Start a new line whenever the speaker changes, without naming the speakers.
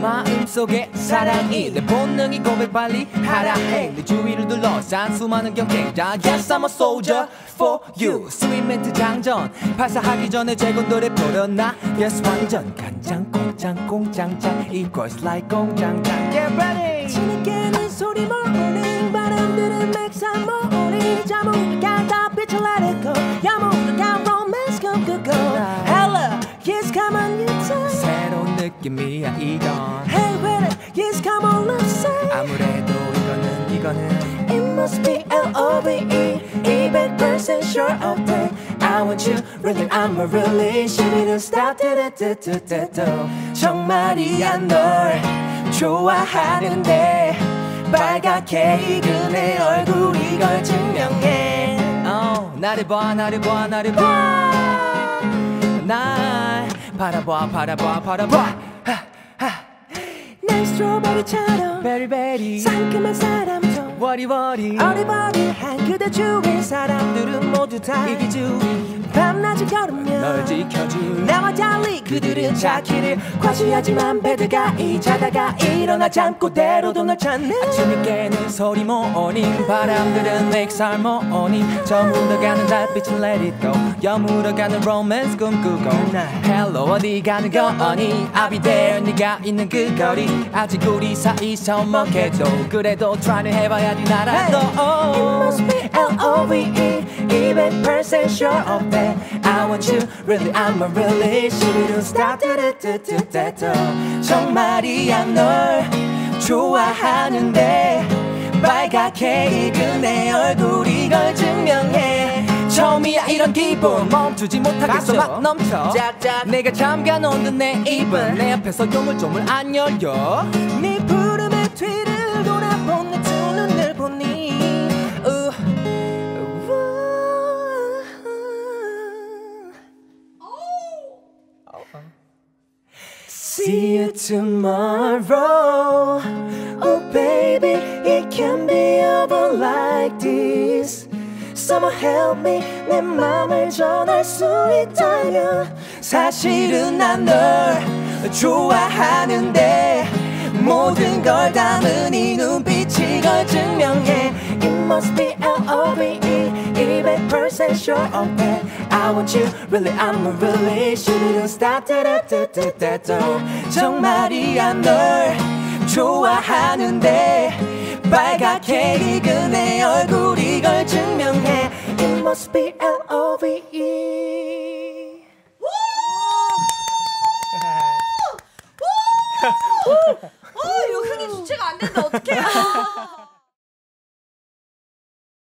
마음속에 사랑이 내 본능이 고백 빨리 하라. 해내 주위를 둘러싼 수많은 경쟁자 Yes I'm a soldier for you. 스윗 멘트 장전. 발사하기 전에 재건도를 풀어놔 Yes 완전. 간장 공장 공장장. Equals like 공장장. Get ready.
치는 소리 morning 바람들은 맥상 morning 자무가 다 빛을 let it go 야무가 romance go go go
느낌이야 이건
Hey ready yes come on let's say
아무래도 이거는 이거는
It must be L-O-V-E 200% sure of that I want you really I'm a really Shimmy stop do-do-do-do-do
정말이야 널 좋아하는데 빨갛게 익은 내 얼굴 이걸 증명해 oh, 나를 봐 나를 봐 나를 봐날 바라봐 바라봐 바라봐.
난 스트로베리처럼
베리베리
상큼한 사람 도
워리워리.
어리버리한 그대 주위 사람들은 모두 다
이기주의
밤낮을 걸으며
널 지켜줄
나와 달리 그들은 자기를 과시하지만 배드가 이 자다가 일어나 잠꼬대로도 널 찾네
아침에 깨는 소리 모닝 바람들은 맥살 모닝 저 묻어가는 달빛은 let it go. 여물어가는 로맨스 꿈꾸고. Hello 어디 가는 거니? I'll be there 네가 있는 그 거리. 아직 우리 사이 서먹해도. 그래도 trying 해봐야 지 나라도.
It must be L-O-V-E 200% sure of that. I want you really I'm a really Shitty stop do-do-do-do-do
정말이야 널 좋아하는데 빨갛게 익은 내 얼굴 이걸 증명해. 처음이야 이런 기분 멈추지 못하겠어. 막 넘쳐.
짝짝.
내가 잠가 놓은 내 입은. 내 앞에서 조물조물 안 열려.
네 푸름의 뒤를 See you tomorrow Oh baby it can be over like this Someone help me 내 맘을 전할 수 있다면
사실은 난 널 좋아하는데 모든 걸 담은 이 눈빛이 걸 증명해
It must be L-O-V-E 200% sure of that I want you really I'm a really Should've stop da-da-da-da-da-da
정말이야 널 좋아하는데 빨갛게 익은 내 얼굴 이 걸 증명해
It must be L-O-V-E
어, 이거 흥이 주체가 안 되는데 어떡해요?